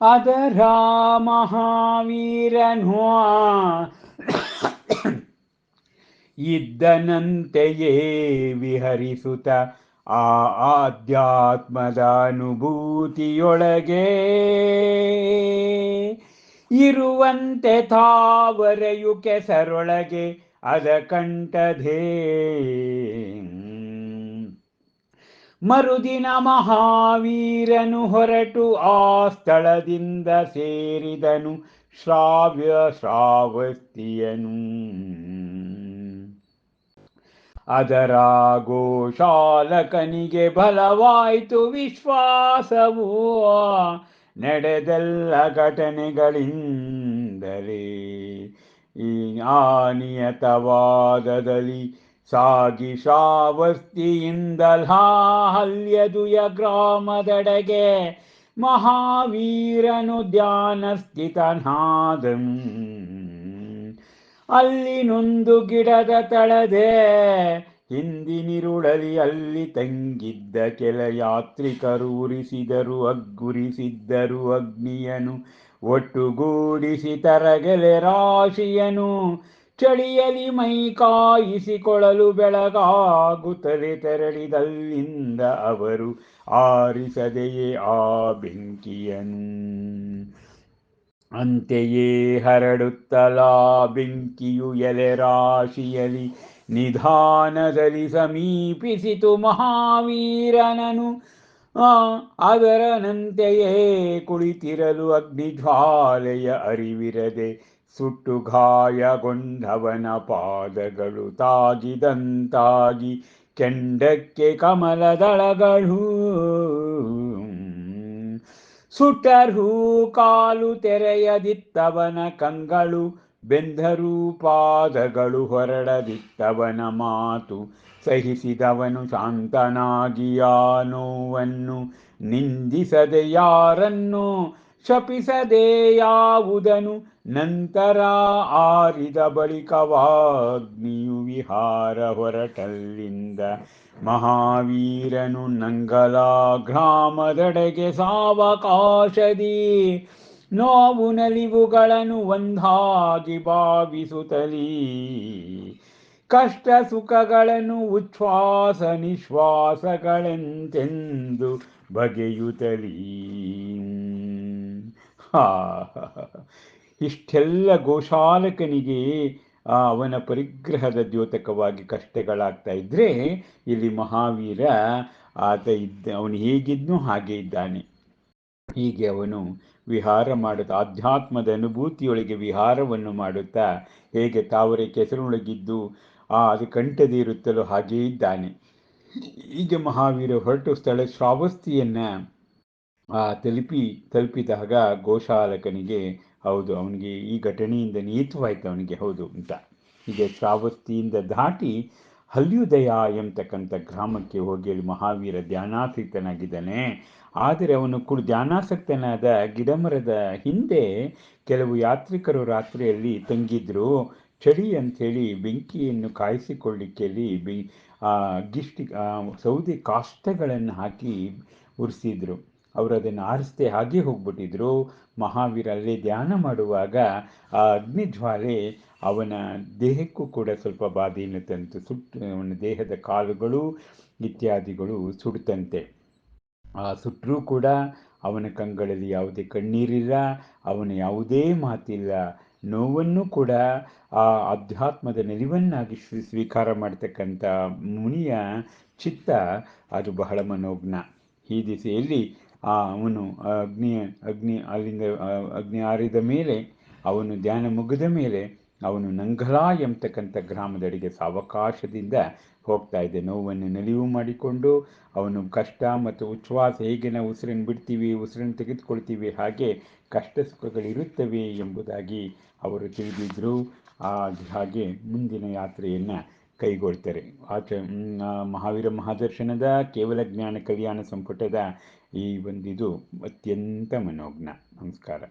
ಅದರ ಮಹಾವೀರನು ಇದ್ದನಂತೆಯೇ ವಿಹರಿಸುತ್ತ ಆ ಆಧ್ಯಾತ್ಮದ ಅನುಭೂತಿಯೊಳಗೆ. ಇರುವಂತೆ ತಾವರೆಯು ಕೆಸರೊಳಗೆ ಅದ ಕಂಠಧೇ. ಮರುದಿನ ಮಹಾವೀರನು ಹೊರಟು ಆ ಸ್ಥಳದಿಂದ ಸೇರಿದನು. ಶ್ರಾವ್ಯ ಶ್ರಾವಸ್ತಿಯನು. ಅದರ ಗೋಶಾಲಕನಿಗೆ ಬಲವಾಯಿತು ವಿಶ್ವಾಸವು. ನಡೆದೆಲ್ಲ ಘಟನೆಗಳಿಂದಲೇ ಈ ಆನಿಯತವಾದದಲ್ಲಿ ಸಾಗಿ ಶ್ರಾವಸ್ತಿಯಿಂದಲ ಹಲ್ಯದುಯ ಗ್ರಾಮದೆಡೆಗೆ ಮಹಾವೀರನು ಧ್ಯಾನಸ್ಥಿತನಾದಂ ಅಲ್ಲಿ ನೊಂದು ಗಿಡದ ತಳದೆ ಹಿಂದಿನಿರುಳಲಿ ಅಲ್ಲಿ ತಂಗಿದ್ದ ಕೆಲ ಯಾತ್ರಿಕರು ಉರಿಸಿದರು, ಅಗ್ಗುರಿಸಿದ್ದರು. ಅಗ್ನಿಯನು ಒಟ್ಟುಗೂಡಿಸಿ ತರಗೆಲೆ ರಾಶಿಯನು ಚಳಿಯಲಿ ಮೈ ಕಾಯಿಸಿಕೊಳ್ಳಲು ಬೆಳಗಾಗುತ್ತದೆ ತೆರಳಿದಲ್ಲಿಂದ ಅವರು ಆರಿಸದೆಯೇ ಆ ಬೆಂಕಿಯನು. ಅಂತೆಯೇ ಹರಡುತ್ತಲಾ ಬೆಂಕಿಯು ಎಲೆ ರಾಶಿಯಲಿ ನಿಧಾನದಲ್ಲಿ ಸಮೀಪಿಸಿತು ಮಹಾವೀರನನು. ಅದರನಂತೆಯೇ ಕುಳಿತಿರಲು ಅಗ್ನಿಜ್ವಾಲೆಯ ಅರಿವಿರದೆ ಸುಟ್ಟು ಗಾಯಗೊಂಡವನ ಪಾದಗಳು ತಾಗಿದಂತಾಗಿ ಕೆಂಡಕ್ಕೆ ಕಮಲದಳಗಳು. ಸುಟ್ಟರೂ ಕಾಲು ತೆರೆಯದಿತ್ತವನ ಕಂಗಳು ಬೆಂದರೂ ಪಾದಗಳು ಹೊರಡದಿತ್ತವನ ಮಾತು ಸಹಿಸಿದವನು ಶಾಂತನಾಗಿಯ ನೋವನ್ನು ನಿಂದಿಸದೆ ಯಾರನ್ನು ಶಪಿಸದೆ ಯಾವುದನು ನಂತರ ಆರಿದ ಬಳಿಕವಾಗ್ನಿಯು ವಿಹಾರ ಹೊರಟಲ್ಲಿಂದ ಮಹಾವೀರನು ನಂಗಲ ಗ್ರಾಮದೆಡೆಗೆ ಸಾವಕಾಶದಿ ನೋವು ನಲಿವುಗಳನ್ನು ಒಂದಾಗಿ ಭಾವಿಸುತ್ತಲೀ ಕಷ್ಟ ಸುಖಗಳನ್ನು ಉಚ್ಛ್ವಾಸ ನಿಶ್ವಾಸಗಳೆಂತೆಂದು ಬಗೆಯುತ್ತಲೀ ಇಷ್ಟೆಲ್ಲ ಗೋಶಾಲಕನಿಗೆ ಅವನ ಪರಿಗ್ರಹದ ದ್ಯೋತಕವಾಗಿ ಕಷ್ಟಗಳಾಗ್ತಾ ಇದ್ರೆ ಇಲ್ಲಿ ಮಹಾವೀರ ಆತ ಇದ್ದ, ಅವನು ಹೇಗಿದ್ನೋ ಹಾಗೆ ಇದ್ದಾನೆ. ಹೀಗೆ ಅವನು ವಿಹಾರ ಮಾಡುತ್ತಾ, ಆಧ್ಯಾತ್ಮದ ಅನುಭೂತಿಯೊಳಗೆ ವಿಹಾರವನ್ನು ಮಾಡುತ್ತಾ, ಹೇಗೆ ತಾವರೆ ಕೆಸರಿನೊಳಗಿದ್ದು ಆ, ಅದು ಕಂಠದೇ ಇರುತ್ತಲೋ ಹಾಗೇ ಇದ್ದಾನೆ. ಹೀಗೆ ಮಹಾವೀರ ಹೊರಟು ಸ್ಥಳ ಶ್ರಾವಸ್ತಿಯನ್ನು ತಲುಪಿ, ತಲುಪಿದಾಗ ಗೋಶಾಲಕನಿಗೆ, ಹೌದು, ಅವನಿಗೆ ಈ ಘಟನೆಯಿಂದ ನಿಯತವಾಯಿತು ಅವನಿಗೆ, ಹೌದು ಅಂತ. ಹೀಗೆ ಶ್ರಾವಸ್ತಿಯಿಂದ ದಾಟಿ ಹಲ್ಯುದಯ ಎಂಬತಕ್ಕಂಥ ಗ್ರಾಮಕ್ಕೆ ಹೋಗಿ ಅಲ್ಲಿ ಮಹಾವೀರ ಧ್ಯಾನಾಸಕ್ತನಾಗಿದ್ದಾನೆ. ಆದರೆ ಅವನು ಕುಳು ಧ್ಯಾನಾಸಕ್ತನಾದ ಗಿಡಮರದ ಹಿಂದೆ ಕೆಲವು ಯಾತ್ರಿಕರು ರಾತ್ರಿಯಲ್ಲಿ ತಂಗಿದ್ರು. ಚಳಿ ಅಂಥೇಳಿ ಬೆಂಕಿಯನ್ನು ಕಾಯಿಸಿಕೊಳ್ಳಿಕ್ಕೆ ಬಿ ಗಿಷ್ಟಿ ಸೌದೆ ಕಾಷ್ಟಗಳನ್ನು ಹಾಕಿ ಉರಿಸಿದ್ರು. ಅವರು ಅದನ್ನು ಆರಿಸದೆ ಹಾಗೆ ಹೋಗ್ಬಿಟ್ಟಿದ್ರು. ಮಹಾವೀರ ಅಲ್ಲೇ ಧ್ಯಾನ ಮಾಡುವಾಗ ಆ ಅಗ್ನಿಜ್ವಾಲೆ ಅವನ ದೇಹಕ್ಕೂ ಕೂಡ ಸ್ವಲ್ಪ ಬಾಧೆಯನ್ನು ತಂತು. ಸುಟ್ಟು ಅವನ ದೇಹದ ಕಾಲುಗಳು ಇತ್ಯಾದಿಗಳು ಸುಡ್ತಂತೆ. ಆ ಸುಟ್ಟರೂ ಕೂಡ ಅವನ ಕಂಗಳಲ್ಲಿ ಯಾವುದೇ ಕಣ್ಣೀರಿಲ್ಲ, ಅವನ ಯಾವುದೇ ಮಾತಿಲ್ಲ. ನೋವನ್ನು ಕೂಡ ಆ ಅಧ್ಯಾತ್ಮದ ನೆಲಿವನ್ನಾಗಿ ಸ್ವೀಕಾರ ಮಾಡ್ತಕ್ಕಂಥ ಮುನಿಯ ಚಿತ್ತ ಅದು ಬಹಳ ಮನೋಜ್ಞ. ಈ ದಿಸೆಯಲ್ಲಿ ಆ, ಅವನು ಅಗ್ನಿ ಅಗ್ನಿ ಅಲ್ಲಿಂದ ಅಗ್ನಿ ಆರಿದ ಮೇಲೆ, ಅವನು ಧ್ಯಾನ ಮುಗಿದ ಮೇಲೆ, ಅವನು ನಂಗಲ ಎಂಬತಕ್ಕಂಥ ಗ್ರಾಮದಡಿಗೆ ಸಾವಕಾಶದಿಂದ ಹೋಗ್ತಾ ಇದೆ ನೋವನ್ನು ನಲಿವು ಮಾಡಿಕೊಂಡು, ಅವನು ಕಷ್ಟ ಮತ್ತು ಉಚ್ಛ್ವಾಸ ಹೇಗೆ ನಾವು ಉಸಿರನ್ನು ಬಿಡ್ತೀವಿ, ಉಸಿರನ್ನು ತೆಗೆದುಕೊಳ್ತೀವಿ, ಹಾಗೆ ಕಷ್ಟ ಸುಖಗಳಿರುತ್ತವೆ ಎಂಬುದಾಗಿ ಅವರು ತಿಳಿದಿದ್ದರು ಹಾಗೆ ಮುಂದಿನ ಯಾತ್ರೆಯನ್ನು ಕೈಗೊಳ್ತಾರೆ. ಆಚ ಮಹಾವೀರ ಮಹಾದರ್ಶನದ ಕೇವಲ ಜ್ಞಾನ ಕಲ್ಯಾಣ ಸಂಪುಟದ ಈ ಒಂದಿದು ಅತ್ಯಂತ ಮನೋಜ್ಞ. ನಮಸ್ಕಾರ.